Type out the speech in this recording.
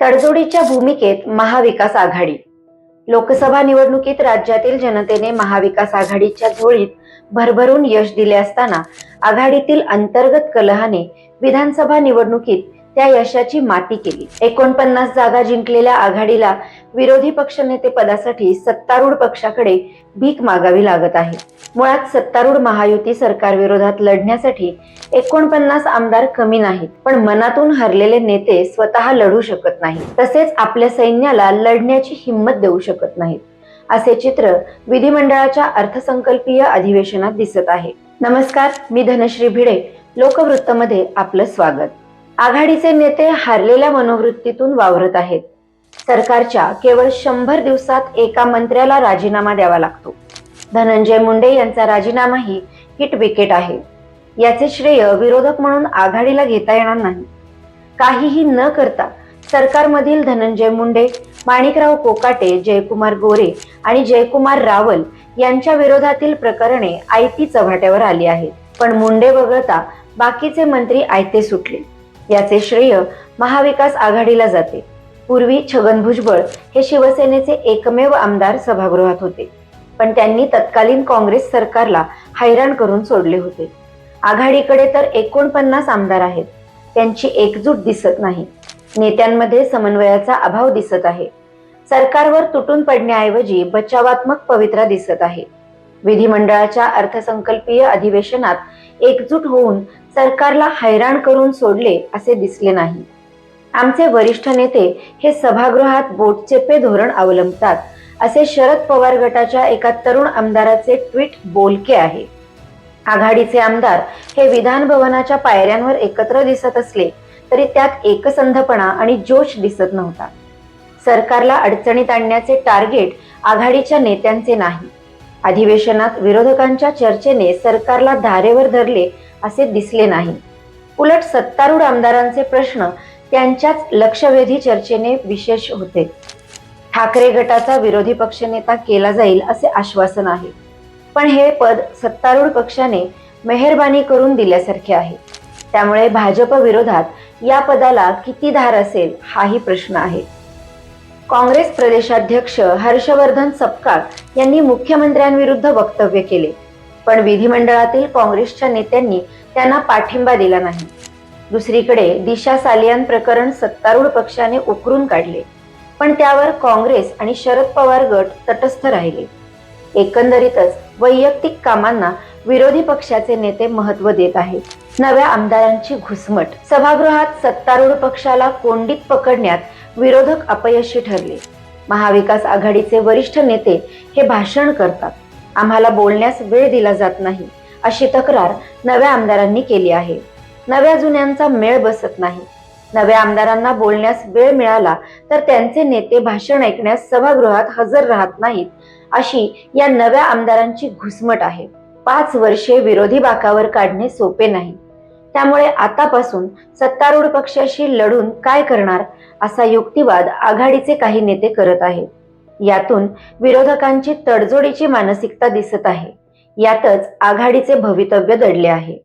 तडजोडीच्या भूमिकेत महाविकास आघाडी. लोकसभा निवडणुकीत राज्यातील जनतेने महाविकास आघाडीच्या झोळीत भरभरून यश दिले असताना आघाडीतील अंतर्गत कलहाने विधानसभा निवडणुकीत त्या यशाची माती केली. एकोणपन्नास जागा जिंकलेल्या आघाडीला विरोधी पक्षनेते पदासाठी सत्तारूढ पक्षाकडे भीक मागावी लागत आहे. मुळात सत्तारूढ महायुती सरकार विरोधात लढण्यासाठी एकोणपन्नास आमदार कमी नाहीत पण मनातून हरलेले नेते स्वतः लढू शकत नाहीत. तसेच आपल्या सैन्याला लढण्याची हिंमत देऊ शकत नाहीत असे चित्र विधिमंडळाच्या अर्थसंकल्पीय अधिवेशनात दिसत आहे. नमस्कार मी धनश्री भिडे लोकवृत्तमध्ये आपलं स्वागत. आघाडीचे नेते हारलेल्या मनोवृत्तीतून वावरत आहेत. सरकारच्या केवळ शंभर दिवसात एका मंत्र्याला राजीनामा द्यावा लागतो. धनंजय मुंडे यांचा राजीनामाही हिट विकेट आहे. याचे श्रेय विरोधक म्हणून आघाडीला घेता येणार नाही. काहीही न करता सरकारमधील धनंजय मुंडे माणिकराव कोकाटे जयकुमार गोरे आणि जयकुमार रावल यांच्या विरोधातील प्रकरणे आयती चव्हाट्यावर आली आहेत. पण मुंडे वगळता बाकीचे मंत्री आयते सुटले. याचे श्रेय महाविकास आघाडीला जाते. पूर्वी छगन भुजबळ हे शिवसेनेचे एकमेव आमदार सभागृहात होते. पण त्यांनी तत्कालीन काँग्रेस सरकारला हैराण करून सोडले होते. आघाडीकडे तर एकोणपन्नास आमदार आहेत. त्यांची एकजूट दिसत नाही. नेत्यांमध्ये समन्वयाचा अभाव दिसत आहे. सरकारवर तुटून पडण्याऐवजी बचावात्मक पवित्रा दिसत आहे. विधिमंडळाच्या अर्थसंकल्पीय अधिवेशनात एकजूट होऊन सरकारला हैराण करून सोडले असे दिसले नाही. आमचे वरिष्ठ नेते हे सभागृहात बोटचेपे धोरण अवलंबतात. असे शरद पवार गटाच्या एका तरुण आमदाराचे ट्विट बोलके आहे. आघाडीचे आमदार हे विधान भवनाच्या पायऱ्यांवर एकत्र दिसत असले तरी त्यात एकसंधपणा आणि जोश दिसत नव्हता. सरकारला अडचणीत आणण्याचे टार्गेट आघाडीच्या नेत्यांचे नाही. अधिवेशनात विरोधकांच्या चर्चेने सरकारला धारेवर धरले असे दिसले नाही. उलट सत्तारूढ आमदारांचे प्रश्न त्यांच्याच लक्षवेधी चर्चेने विशेष होते. ठाकरे गटाचा विरोधी पक्षनेता केला जाईल असे आश्वासन आहे. पण हे पद सत्तारूढ पक्षाने मेहरबानी करून दिल्यासारखे आहे. त्यामुळे भाजप विरोधात या पदाला किती धार असेल हाही प्रश्न आहे. काँग्रेस प्रदेशाध्यक्ष हर्षवर्धन सपकाळ यांनी मुख्यमंत्र्यांविरुद्ध वक्तव्य केले. पण विधिमंडळातील काँग्रेसच्या नेत्यांनी त्यांना पाठिंबा दिला नाही. दुसरीकडे दिशा सालियान प्रकरण सत्तारूढ पक्षाने उकरून काढले. पण त्यावर काँग्रेस आणि शरद पवार गट तटस्थ राहिले. एकंदरीतच वैयक्तिक कामांना विरोधी पक्षाचे नेते महत्त्व देत आहेत. नव्या आमदारांची घुसमट. सभागृहात सत्तारूढ पक्षाला कोंडीत पकडण्यात विरोधक अपयशी ठरले. महाविकास आघाडीचे वरिष्ठ नेते हे भाषण करतात. आम्हाला बोलण्यास वेळ दिला जात नाही अशी तक्रार नव्या आमदारांनी केली आहे. नव्या जुन्यांचा मेळ बसत नाही. नव्या आमदारांना बोलण्यास वेळ मिळाला तर त्यांचे नेते भाषण ऐकण्यास सभागृहात हजर राहत नाहीत अशी या नव्या आमदारांची घुसमट आहे. पाच वर्षे विरोधी बाकावर काढणे सोपे नाही. त्यामुळे आतापासून सत्तारूढ पक्षाशी लढून काय करणार असा युक्तिवाद आघाडीचे काही नेते करत आहेत. यातून विरोधकांची तडजोडीची मानसिकता दिसत आहे. यातच आघाडीचे भवितव्य दडले आहे.